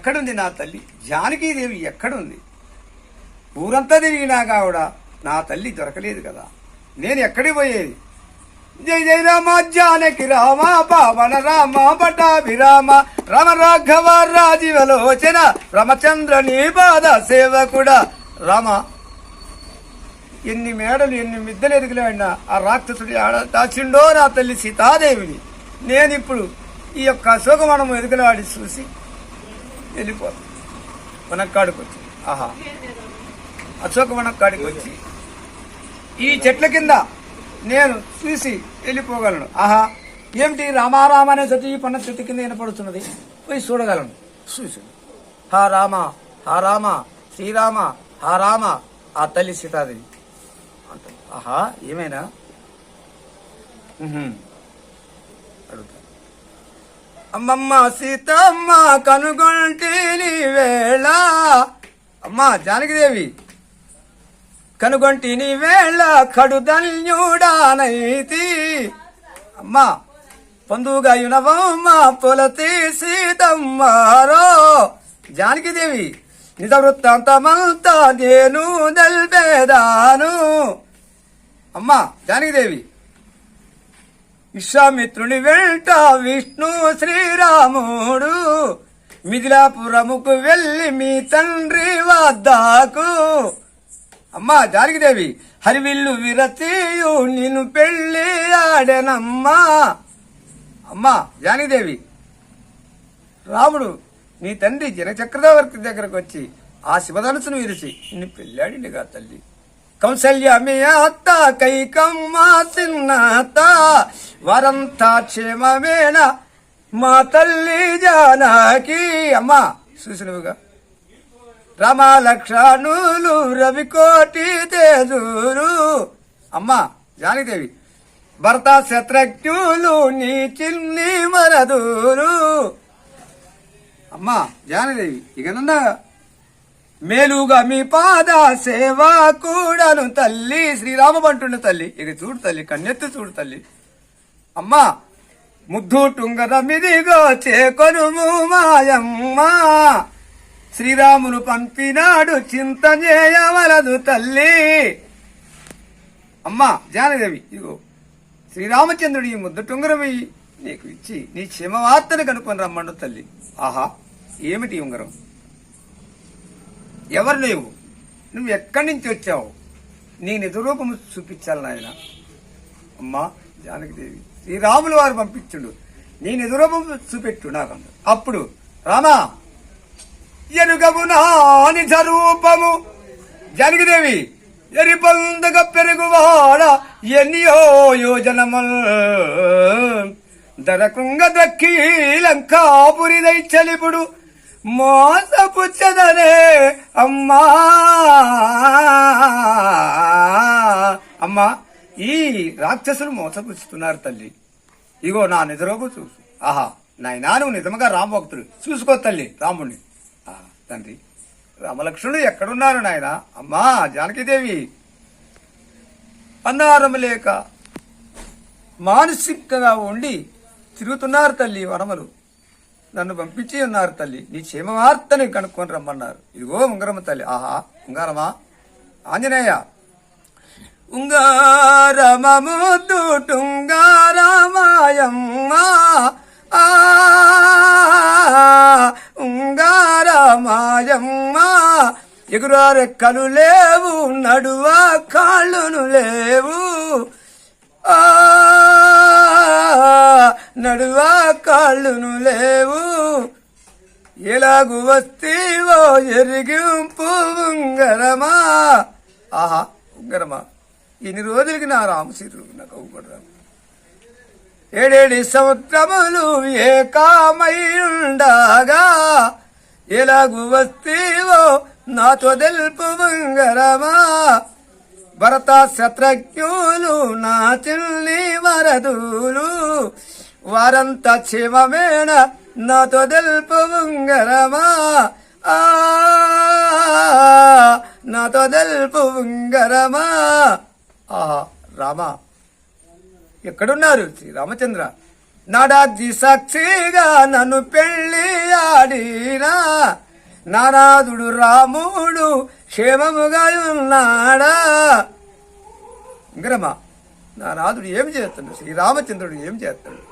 ఎక్కడుంది నా తల్లి? జానకీదేవి ఎక్కడుంది? ఊరంతా తిరిగినా కూడా నా తల్లి దొరకలేదు కదా. నేను ఎక్కడికి పోయేది? జై జై రామ జానకి రామ పావన రామ పటాభిరామ రామ రాఘవ రాజీవలోచన రామచంద్ర నీ పాద సేవకుడ. రామ ఎన్ని మేడలు ఎన్ని మిద్దెలు ఎదిగిన ఆ రాక్షసుడి ఆడ దాచిండో నా తల్లి సీతాదేవిని. నేను ఇప్పుడు ఈ యొక్క అశోకవనము ఎదుగులాడి చూసి వెళ్ళిపోతుంది వనక్కాడికి వచ్చి ఆహా. అశోక వనక్కాడికి వచ్చి ఈ చెట్ల కింద నేను చూసి వెళ్ళిపోగలను. ఆహా. ఏమిటి రామారామ అనే సతి పన్న చెట్టు కింద వినపడుతున్నది? పోయి చూడగలను. చూసి. హా రామ హా రామ శ్రీరామ హా రామ ఆ తల్లి సీతాదేవి. అంటుంది ఆహా ఏమైనా? అమ్మమ్మ సీతమ్మ కనుగొంటిని వేళ. అమ్మా జానకిదేవి కనుగొంటిని వేళ కడుదన్యుడానైతి అమ్మా పొందుగా యునవమ్మ పొలతి సీతమ్మారో జానకిదేవి నిజ వృత్తాంతమంతా నేను నల్పేదాను. అమ్మా జానకిదేవి విశ్వామిత్రుని వెంట విష్ణు శ్రీరాముడు మిథిలాపురముకు వెళ్ళి మీ తండ్రి వద్దకు. అమ్మా జానకిదేవి హరివిల్లు విరతీయు నిన్ను పెళ్ళి ఆడనమ్మా. అమ్మా జానకిదేవి రాముడు నీ తండ్రి జనచక్రవర్తి దగ్గరకు వచ్చి ఆ శివధనుసును విరిచి నిన్ను పెళ్ళాడిండిగా తల్లి. కౌసల్య మీ అత్త కైకమ్మ చిన్న వరంతా క్షేమమేన మా తల్లి జానకి. అమ్మా చూసినవుగా రమాలక్షణులు రవికోటి తేజూరు. అమ్మా జానకిదేవి భర్త శత్రజ్ఞులు నీ చిన్ని మరదూరు అమ్మా జానదేవి ఇకనన్నా మేలుగా మీ పాద సేవ కూడాను తల్లి. శ్రీరామ బంటుండ తల్లి. ఇక చూడు తల్లి కన్నెత్తి చూడు తల్లి. అమ్మా ముద్దు టుంగరమిదిగో చేకొనుము మాయమ్మ. శ్రీరామును పంపినాడు చింత చేయవలదు తల్లి. అమ్మా జానదేవి ఇగో శ్రీరామచంద్రుడు ఈ ముద్దు టుంగరమి నీకు ఇచ్చి నీ క్షేమవార్తను కనుక్కొని రమ్మండు తల్లి. ఆహా ఏమిటి ఉంగరం? ఎవరు లేవు? నువ్వు ఎక్కడి నుంచి వచ్చావు? నీ నిజరూపము చూపించాలి నాయన. అమ్మా జానకిదేవి శ్రీరాములు వారు పంపించుడు. నేను నిజరూపం చూపెట్టు నాకు అప్పుడు రామా ఎనుగము నా నిజ రూపము. జానకిదేవి ఎరిపొందగ పెరుగువాడ ఎన్నియో యోజనముల్. దరకుంగ దక్కి లంకాపురి దైచలిపుడు మోసపుచ్చదనే అమ్మా. అమ్మా. ఈ రాక్షసులు మోసపుచ్చుతున్నారు తల్లి. ఇగో నా నిద్రకు చూసు. ఆహా నాయనా నువ్వు నిజముగా రామభక్తుడు చూసుకో తల్లి రాముణ్ణి. తండ్రి. రామలక్ష్మణుడు ఎక్కడున్నారు నాయన? అమ్మా జానకీదేవి. అన్నారం లేక మానసికంగా ఉండి తిరుగుతున్నారు తల్లి వనమలు. నన్ను పంపించి ఉన్నారు తల్లి. నీ క్షేమవార్తని కనుక్కొని రమ్మన్నారు. ఇదిగో ఉంగరమ్మ తల్లి. ఆహా ఉంగారమా? ఆంజనేయ ఉంగారమముద్దు టుంగారమాయమ్మ ఆ ఉంగారమాయమ్మ. ఎగురా రెక్కలు లేవు నడువ కాళ్ళును లేవు. ఆ నడువ కాళ్ళును లేవు. ఎలాగు వస్తీవో ఎరిగింపు ఉంగరమా. ఆహా ఉంగరమా. ఇన్ని రోజులకి నా రామశీరు నాకు అవ్వకూడదు ఏడేడి సముద్రములు ఏకామైండగా ఎలాగు వస్తేవో నాతో తెలుపు బంగరమా భరత శత్రజ్ఞులు నా చిల్లి వరదులు వారంతా క్షేమమేణ నాతో తెలుపు ఉంగరమా? ఆ నాతో తెలుపు ఉంగరమా? ఆహా రామా ఎక్కడున్నారు శ్రీ రామచంద్ర? నడాది సాక్షిగా నన్ను పెళ్ళి ఆడినా నారాదుడు రాముడు క్షేమముగా ఉన్నాడా? ఇంకరమ్మా నారాదుడు ఏం చేస్తాడు శ్రీరామచంద్రుడు ఏం చేస్తాడు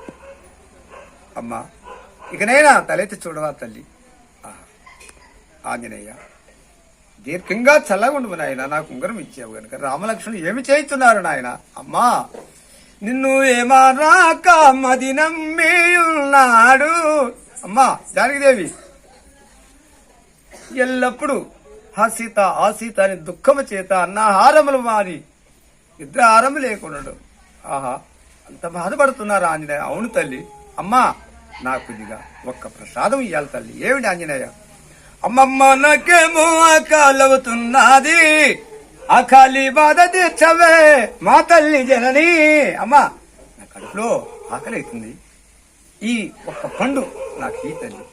అమ్మా ఇకనైనా తలెత్తి చూడవా తల్లి? ఆంజనేయ దీర్ఘంగా చల్లగా నాయన నాకు ఉంగరం ఇచ్చావు గనుక. రామలక్ష్మణుడు ఏమి చేస్తున్నారు నాయన? అమ్మా నిన్ను ఏమారాక మది నమ్మి ఉన్నాడు అమ్మా జానకిదేవి ఎల్లప్పుడూ ఆ సీత ఆ సీత అని దుఃఖము చేత అన్నాహారములు మారి ఇద్దరు హారము లేకున్నాడు ఆహా అంత బాధపడుతున్నారు ఆంజనేయ? అవును తల్లి. అమ్మా నాకు ఇదిగా ఒక్క ప్రసాదం ఇవ్వాలి తల్లి. ఏమిటి ఆంజనేయ? అమ్మమ్మ నాకేమో ఆకాలవుతున్నది ఆకాలి బాధ తీర్చవే మా తల్లి జనని. అమ్మా నా కడుపులో ఆకలి అవుతుంది ఈ ఒక్క పండు నాకు ఈ తల్లి.